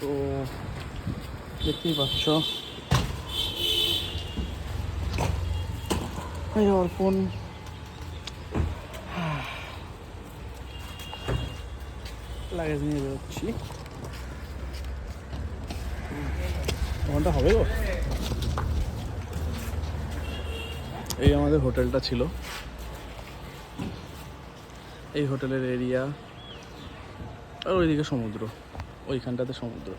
তো দেখতেই পাচ্ছ। এই অর্পণ লাগেজ নিয়ে বেরোচ্ছি। ঘণ্টা হবে গো। এই আমাদের হোটেলটা ছিল। এই হোটেলের এরিয়া আর ওইদিকে সমুদ্র। ওইখানটাতে সমুদ্র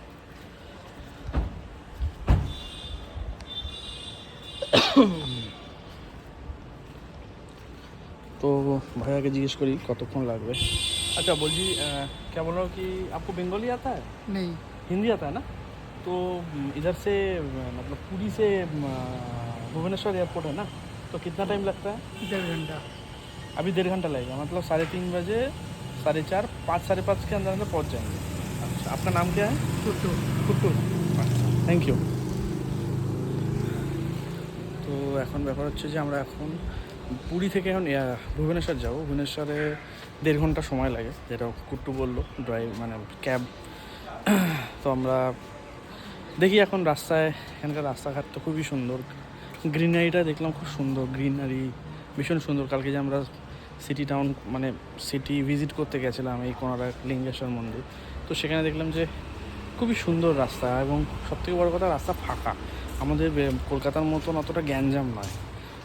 তো ভাইয়াকে জিজ্ঞেস করি কতক্ষণ লাগবে अच्छा बोल जी अ, क्या बोल रहा हूँ कि आपको बंगाली आता है नहीं हिंदी आता है ना तो म, इधर से म, मतलब पुरी से म, भुवनेश्वर एयरपोर्ट है ना तो कितना टाइम लगता है डेढ़ घंटा अभी डेढ़ घंटा लगेगा मतलब साढ़े तीन बजे साढ़े चार पाँच साढ़े पाँच के अंदर अंदर पहुँच जाएंगे अच्छा आपका नाम क्या है टुटू কুট্টু আচ্ছা থ্যাংক ইউ তো এখন ব্যাপার হচ্ছে যে আমরা এখন পুরী থেকে এখন ইয়া, ভুবনেশ্বর যাবো ভুবনেশ্বরে দেড় ঘন্টা সময় লাগে যেটা কুট্টু বললো ড্রাইভ মানে ক্যাব তো আমরা দেখি এখন রাস্তায় এখানকার রাস্তাঘাট তো খুবই সুন্দর গ্রিনারিটা দেখলাম খুব সুন্দর গ্রিনারি ভীষণ সুন্দর কালকে যে আমরা সিটি টাউন মানে সিটি ভিজিট করতে গেছিলাম এই কোনারা লিঙ্গেশ্বর মন্দির তো সেখানে দেখলাম যে খুবই সুন্দর রাস্তা এবং সবথেকে বড় কথা রাস্তা ফাঁকা। আমাদের কলকাতার মতন অতটা গ্যাঞ্জাম নয়।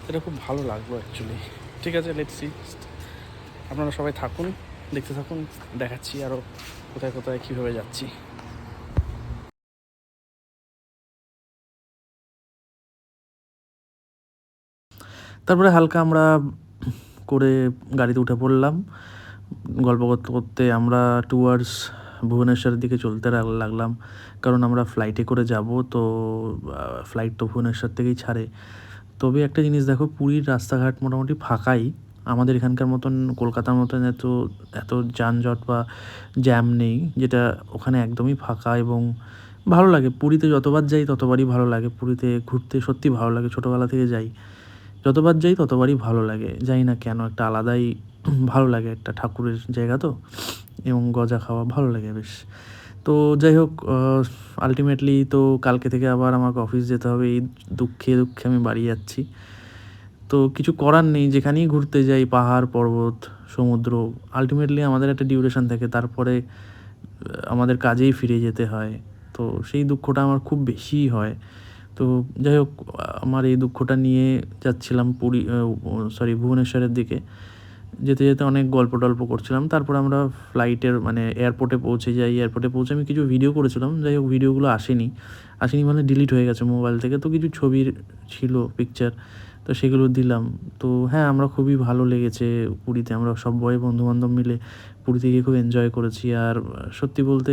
এটা খুব ভালো লাগল অ্যাকচুয়ালি ঠিক আছে লেটস সি আপনারা সবাই থাকুন, দেখতে থাকুন, দেখাচ্ছি আরও কোথায় কোথায় কীভাবে যাচ্ছি। তারপরে হালকা আমরা করে গাড়িতে উঠে পড়লাম। গল্প করতে করতে আমরা টুয়ার্ডস ভুবনেশ্বরের দিকে চলতে লাগলাম। কারণ আমরা ফ্লাইটে করে যাব, তো ফ্লাইট তো ভুবনেশ্বর থেকেই ছাড়ে। তবে একটা জিনিস দেখো, পুরীর রাস্তাঘাট মোটামুটি ফাঁকাই। আমাদের এখানকার মতন কলকাতার মতন এত এত যানজট বা জ্যাম নেই, যেটা ওখানে একদমই ফাঁকা এবং ভালো লাগে। পুরীতে যতবার যাই ততবারই ভালো লাগে। পুরীতে ঘুরতে সত্যি ভালো লাগে। ছোটোবেলা থেকে যাই। যতবার যাই ততবারই ভালো লাগে। জানি না কেন একটা আলাদাই ভালো লাগে একটা ঠাকুরের জায়গা তো, এবং গজা খাওয়া ভালো লাগে বেশ। তো যাই হোক আলটিমেটলি তো কালকে থেকে আবার আমাকে অফিস যেতে হবে, এই দুঃখে দুঃখে আমি বাড়ি যাচ্ছি। তো কিছু করার নেই, যেখানেই ঘুরতে যাই, পাহাড়, পর্বত, সমুদ্র আলটিমেটলি আমাদের একটা ডিউরেশন থাকে, তারপরে আমাদের কাজেই ফিরে যেতে হয়। তো সেই দুঃখটা আমার খুব বেশিই হয়। তো যাই হোক, আমার এই দুঃখটা নিয়ে যাচ্ছিলাম পুরী সরি ভুবনেশ্বরের দিকে। যেতে যেতে অনেক গল্প টল্প করছিলাম। তারপর আমরা ফ্লাইটের মানে এয়ারপোর্টে পৌঁছে যাই। এয়ারপোর্টে পৌঁছে আমি কিছু ভিডিও করেছিলাম। যাই হোক ভিডিওগুলো আসেনি। আসেনি মানে ডিলিট হয়ে গেছে মোবাইল থেকে। তো কিছু ছবির ছিল পিকচার তো সেগুলো দিলাম। তো হ্যাঁ আমরা খুবই ভালো লেগেছে পুরীতে। আমরা সব সবাই বন্ধুবান্ধব মিলে পুরীতে গিয়ে খুব এনজয় করেছি। আর সত্যি বলতে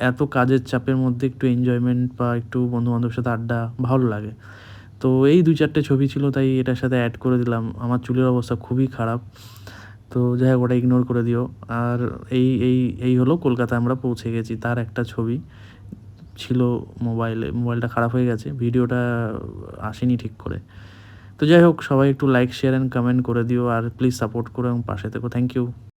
এত কাজের চাপের মধ্যে একটু এনজয়মেন্ট বা একটু বন্ধুবান্ধবের সাথে আড্ডা ভালো লাগে। তো এই দুই চারটে ছবি ছিল, তাই এটার সাথে অ্যাড করে দিলাম। আমার চুলের অবস্থা খুবই খারাপ। তো যাই হোক, ওটা ইগনোর করে দিও। আর এই এই এই হলো কলকাতায় আমরা পৌঁছে গেছি। তার একটা ছবি ছিল মোবাইলে। মোবাইলটা খারাপ হয়ে গেছে। ভিডিওটা আসেনি ঠিক করে। তো যাই হোক, সবাই একটু লাইক শেয়ার অ্যান্ড কমেন্ট করে দিও, আর প্লিজ সাপোর্ট করো এবং পাশে থেকো। Thank you